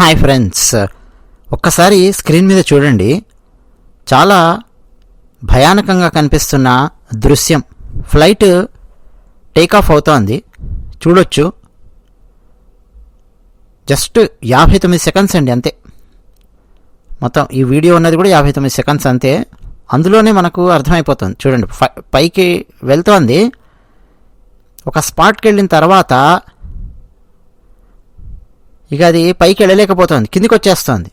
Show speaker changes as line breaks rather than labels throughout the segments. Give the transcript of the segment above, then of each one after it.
Hi friends. ఒక్కసారి screen మీద చూడండి. చాలా భయానకంగా కనిపిస్తున్న దృశ్యం. ఫ్లైట్ టేకాఫ్ అవుతోంది. చూడొచ్చు. జస్ట్ యాభై తొమ్మిది సెకండ్స్ అండి అంతే. మొత్తం ఈ వీడియో ఉన్నది కూడా యాభై తొమ్మిది సెకండ్స్ అంతే. అందులోనే మనకు అర్థమైపోతుంది. చూడండి ఫై- పైకి వెళ్తోంది. ఒక స్పాట్కి వెళ్ళిన తర్వాత ఇక అది పైకి వెళ్ళలేకపోతుంది. కిందికి వచ్చేస్తుంది.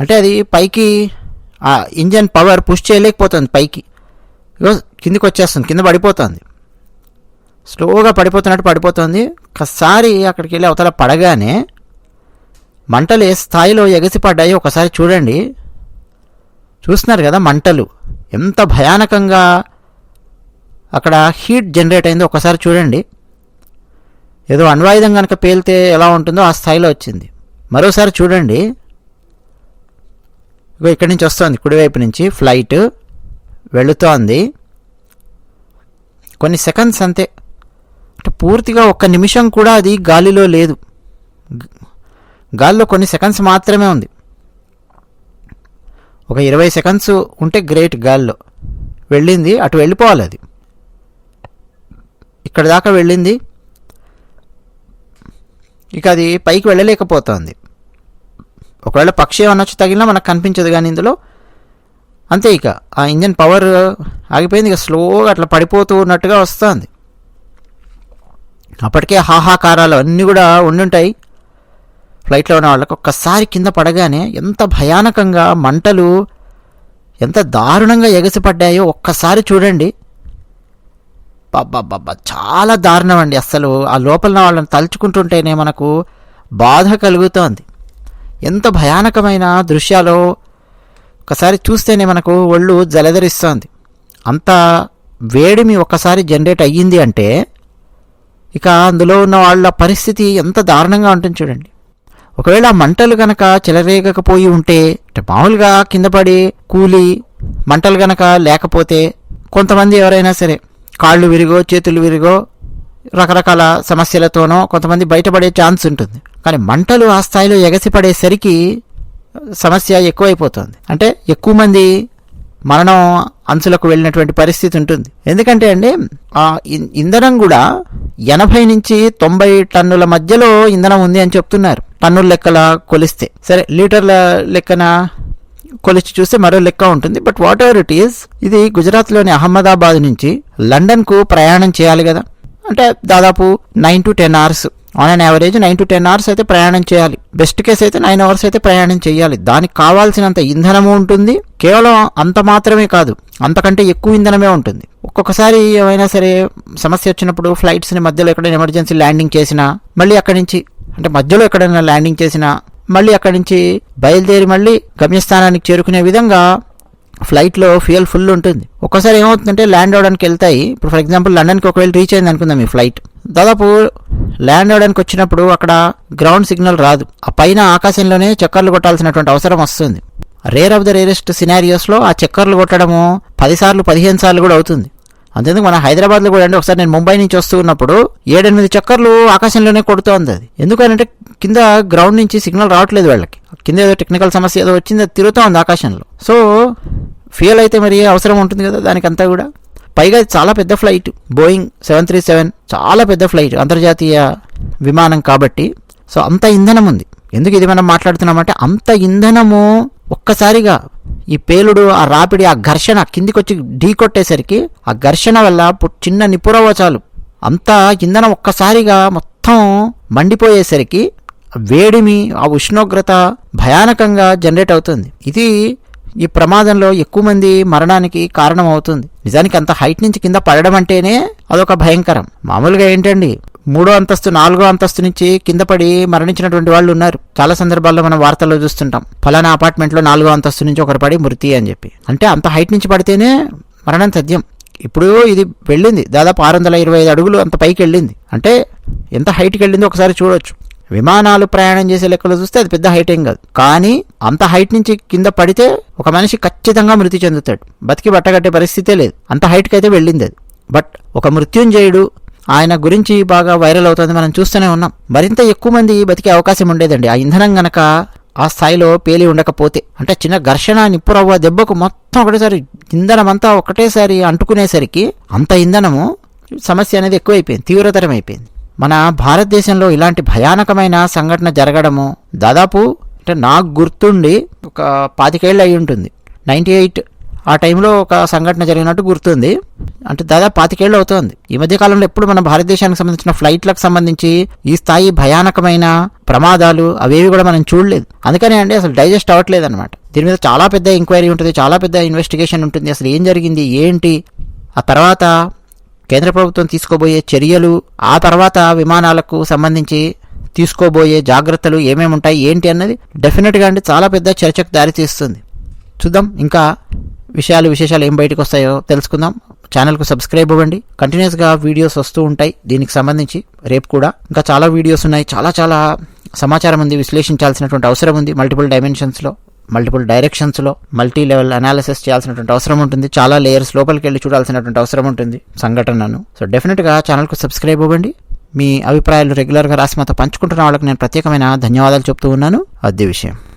అంటే అది పైకి ఆ ఇంజన్ పవర్ పుష్ చేయలేకపోతుంది పైకి. కిందికి వచ్చేస్తుంది. కింద పడిపోతుంది. స్లోగా పడిపోతున్నట్టు పడిపోతుంది. ఒకసారి అక్కడికి వెళ్ళి అవతల పడగానే మంటలు ఏ స్థాయిలో ఎగసిపడ్డాయో. ఒకసారి చూడండి. చూస్తున్నారు కదా మంటలు. ఎంత భయానకంగా అక్కడ హీట్ జనరేట్ అయిందో ఒకసారి చూడండి. ఏదో అణ్వాయుధం కనుక పేలితే ఎలా ఉంటుందో ఆ స్థాయిలో వచ్చింది. మరోసారి చూడండి. ఇక్కడి నుంచి వస్తుంది కుడివైపు నుంచి. ఫ్లైట్ వెళుతోంది. కొన్ని సెకండ్స్ అంతే. అంటే పూర్తిగా ఒక్క నిమిషం కూడా అది గాలిలో లేదు. గాలిలో కొన్ని సెకండ్స్ మాత్రమే ఉంది. ఒక ఇరవై సెకండ్స్ ఉంటే గ్రేట్ గాల్లో. వెళ్ళింది అటు వెళ్ళిపోవాలి అది. ఇక్కడ దాకా వెళ్ళింది. ఇక అది పైకి వెళ్ళలేకపోతుంది. ఒకవేళ పక్షి ఏమన్నా వచ్చి తగిలినా మనకు కనిపించదు కానీ ఇందులో. అంతే ఇక ఆ ఇంజన్ పవర్ ఆగిపోయింది ఇక స్లోగా అట్లా పడిపోతూ ఉన్నట్టుగా వస్తుంది. అప్పటికే హాహాకారాలు అన్నీ కూడా ఉండుంటాయి. ఫ్లైట్లో ఉన్న వాళ్ళకి ఒక్కసారి కింద పడగానే ఎంత భయానకంగా మంటలు ఎంత దారుణంగా ఎగసిపడ్డాయో ఒక్కసారి చూడండి. బాబా చాలా దారుణం అండి అస్సలు. ఆ లోపల వాళ్ళని తలుచుకుంటుంటేనే మనకు బాధ కలుగుతోంది. ఎంత భయానకమైన దృశ్యాలు ఒకసారి చూస్తేనే మనకు ఒళ్ళు జలధరిస్తోంది. అంత వేడిమి ఒక్కసారి జనరేట్ అయ్యింది అంటే ఇక అందులో ఉన్న వాళ్ళ పరిస్థితి ఎంత దారుణంగా ఉంటుంది చూడండి. ఒకవేళ మంటలు గనక చెలరేగకపోయి ఉంటే అంటే మామూలుగా కింద పడి కూలి మంటలు గనక లేకపోతే కొంతమంది ఎవరైనా సరే కాళ్ళు విరిగో చేతులు విరిగో రకరకాల సమస్యలతోనో కొంతమంది బయటపడే ఛాన్స్ ఉంటుంది. కానీ మంటలు ఆ స్థాయిలో ఎగసిపడేసరికి సమస్య ఎక్కువైపోతుంది. అంటే ఎక్కువ మంది మరణం అంచులకు వెళ్ళినటువంటి పరిస్థితి ఉంటుంది. ఎందుకంటే అండి ఆ ఇంధనం కూడా ఎనభై నుంచి తొంభై టన్నుల మధ్యలో ఇంధనం ఉంది అని చెప్తున్నారు. టన్నుల లెక్కల కొలిస్తే. సరే లీటర్ల లెక్కన? కొలిచి చూస్తే మరో లెక్క ఉంటుంది. But whatever it is ఇది గుజరాత్లోని అహ్మదాబాద్ నుంచి లండన్కు ప్రయాణం చేయాలి కదా. అంటే దాదాపు nine to ten hours on an average nine to ten hours అయితే ప్రయాణం చేయాలి. బెస్ట్ కేస్ అయితే నైన్ అవర్స్ అయితే ప్రయాణం చేయాలి. దానికి కావాల్సినంత ఇంధనము ఉంటుంది. కేవలం అంత మాత్రమే కాదు అంతకంటే ఎక్కువ ఇంధనమే ఉంటుంది. ఒక్కొక్కసారి ఏమైనా సరే సమస్య వచ్చినప్పుడు ఫ్లైట్స్ని మధ్యలో ఎక్కడైనా ఎమర్జెన్సీ ల్యాండింగ్ చేసినా మళ్ళీ అక్కడి నుంచి అంటే మధ్యలో ఎక్కడైనా ల్యాండింగ్ చేసినా మళ్ళీ అక్కడి నుంచి బయలుదేరి మళ్ళీ గమ్యస్థానానికి చేరుకునే విధంగా ఫ్లైట్లో ఫ్యూయల్ ఫుల్ ఉంటుంది. ఒక్కసారి ఏమవుతుందంటే ల్యాండ్ అవడానికి వెళ్తాయి. ఇప్పుడు ఫర్ ఎగ్జాంపుల్ లండన్కి ఒకవేళ రీచ్ అయింది అనుకుందాం ఈ ఫ్లైట్. దాదాపు ల్యాండ్ అవడానికి వచ్చినప్పుడు అక్కడ గ్రౌండ్ సిగ్నల్ రాదు. ఆ పైన ఆకాశంలోనే చక్కర్లు కొట్టాల్సినటువంటి అవసరం వస్తుంది. రేర్ ఆఫ్ ద రేరెస్ట్ సినారియోస్లో ఆ చక్కర్లు కొట్టడము పదిసార్లు పదిహేను సార్లు కూడా అవుతుంది. అంతేందుకు మన హైదరాబాద్లో కూడా అంటే ఒకసారి నేను ముంబై నుంచి వస్తూ ఉన్నప్పుడు ఏడెనిమిది చక్కర్లు ఆకాశంలోనే కొడుతోంది అది. ఎందుకంటే కింద గ్రౌండ్ నుంచి సిగ్నల్ రావట్లేదు వాళ్ళకి. కింద ఏదో టెక్నికల్ సమస్య ఏదో వచ్చింది అది తిరుగుతూ ఉంది ఆకాశంలో. సో ఫ్యూయల్ అయితే మరి అవసరం ఉంటుంది కదా దానికంతా కూడా. పైగా చాలా పెద్ద flight Boeing seven three seven చాలా పెద్ద ఫ్లైట్ అంతర్జాతీయ విమానం కాబట్టి. సో అంత ఇంధనం ఉంది. ఎందుకు ఇది మనం మాట్లాడుతున్నామంటే అంత ఇంధనము ఒక్కసారిగా ఈ పేలుడు ఆ రాపిడి ఆ ఘర్షణ కిందికొచ్చి ఢీ కొట్టేసరికి ఆ ఘర్షణ వల్ల చిన్న నిపురవ చాలు అంతా ఇంధనం ఒక్కసారిగా మొత్తం మండిపోయేసరికి వేడిమి ఆ ఉష్ణోగ్రత భయానకంగా జనరేట్ అవుతుంది. ఇది ఈ ప్రమాదంలో ఎక్కువ మంది మరణానికి కారణం అవుతుంది నిజానికి అంత హైట్ నుంచి కింద పడడం అంటేనే అదొక భయంకరం. మామూలుగా ఏంటండి? మూడో అంతస్తు నాలుగో అంతస్తు నుంచి కింద పడి మరణించినటువంటి వాళ్ళు ఉన్నారు. చాలా సందర్భాల్లో మనం వార్తల్లో చూస్తుంటాం. ఫలానా అపార్ట్మెంట్లో నాలుగో అంతస్తు నుంచి ఒకరు పడి మృతి అని చెప్పి. అంటే అంత హైట్ నుంచి పడితేనే మరణం తథ్యం. ఇప్పుడు ఇది వెళ్ళింది. దాదాపు ఆరు వందల ఇరవై ఐదు అడుగులు అంత పైకి వెళ్ళింది. అంటే ఎంత హైట్కి వెళ్ళిందో ఒకసారి చూడొచ్చు. విమానాలు ప్రయాణం చేసే లెక్కలు చూస్తే అది పెద్ద హైట్ ఏం కాదు. కానీ అంత హైట్ నుంచి కింద పడితే ఒక మనిషి ఖచ్చితంగా మృతి చెందుతాడు. బతికి బట్టగట్టే పరిస్థితే లేదు. అంత హైట్కి అయితే వెళ్ళింది అది. బట్ ఒక మృత్యుంజయుడు ఆయన గురించి బాగా వైరల్ అవుతుంది మనం చూస్తూనే ఉన్నాం. మరింత ఎక్కువ మంది బతికే అవకాశం ఉండేదండి. ఆ ఇంధనం గనక ఆ స్థాయిలో పేలి ఉండకపోతే అంటే చిన్న ఘర్షణ నిప్పురవ్వ దెబ్బకు మొత్తం ఒకటేసారి ఇంధనం అంతా ఒకటేసారి అంటుకునేసరికి అంత ఇంధనము సమస్య అనేది ఎక్కువైపోయింది తీవ్రతరం అయిపోయింది మన భారతదేశంలో ఇలాంటి భయానకమైన సంఘటన జరగడము దాదాపు అంటే నాకు గుర్తుండి ఒక పాతికేళ్ళు అయి ఉంటుంది నైంటీ ఎయిట్ ఆ టైంలో ఒక సంఘటన జరిగినట్టు గుర్తుంది. అంటే దాదాపు పాతికేళ్ళు అవుతోంది. ఈ మధ్య కాలంలో ఎప్పుడు మన భారతదేశానికి సంబంధించిన ఫ్లైట్లకు సంబంధించి ఈ స్థాయి భయానకమైన ప్రమాదాలు అవేవి కూడా మనం చూడలేదు. అందుకనే అండి అసలు డైజెస్ట్ అవ్వట్లేదు అనమాట దీని మీద చాలా పెద్ద ఎంక్వైరీ ఉంటుంది చాలా పెద్ద ఇన్వెస్టిగేషన్ ఉంటుంది. అసలు ఏం జరిగింది ఏంటి? ఆ తర్వాత కేంద్ర ప్రభుత్వం తీసుకోబోయే చర్యలు ఆ తర్వాత విమానాలకు సంబంధించి తీసుకోబోయే జాగ్రత్తలు ఏమేమి ఉంటాయి ఏంటి అన్నది డెఫినెట్గా అండి చాలా పెద్ద చర్చకు దారితీస్తుంది. చూద్దాం ఇంకా విషయాలు విశేషాలు ఏం బయటకు వస్తాయో తెలుసుకుందాం. ఛానల్కు సబ్స్క్రైబ్ అవ్వండి. కంటిన్యూస్గా వీడియోస్ వస్తూ ఉంటాయి. దీనికి సంబంధించి రేపు కూడా ఇంకా చాలా వీడియోస్ ఉన్నాయి. చాలా చాలా సమాచారం ఉంది. విశ్లేషించాల్సినటువంటి అవసరం ఉంది. మల్టిపుల్ డైమెన్షన్స్లో మల్టిపుల్ డైరెక్షన్స్లో మల్టీ లెవెల్ అనాలిసిస్ చేయాల్సినటువంటి అవసరం ఉంటుంది. చాలా లేయర్స్ లోపలికి వెళ్ళి చూడాల్సినటువంటి అవసరం ఉంటుంది సంఘటనను. సో డెఫినెట్గా ఛానల్కు సబ్స్క్రైబ్ అవ్వండి. మీ అభిప్రాయాలు రెగ్యులర్గా రాసి మాతో పంచుకుంటున్న వాళ్ళకి నేను ప్రత్యేకమైన ధన్యవాదాలు చెప్తూ ఉన్నాను. అదే విషయం.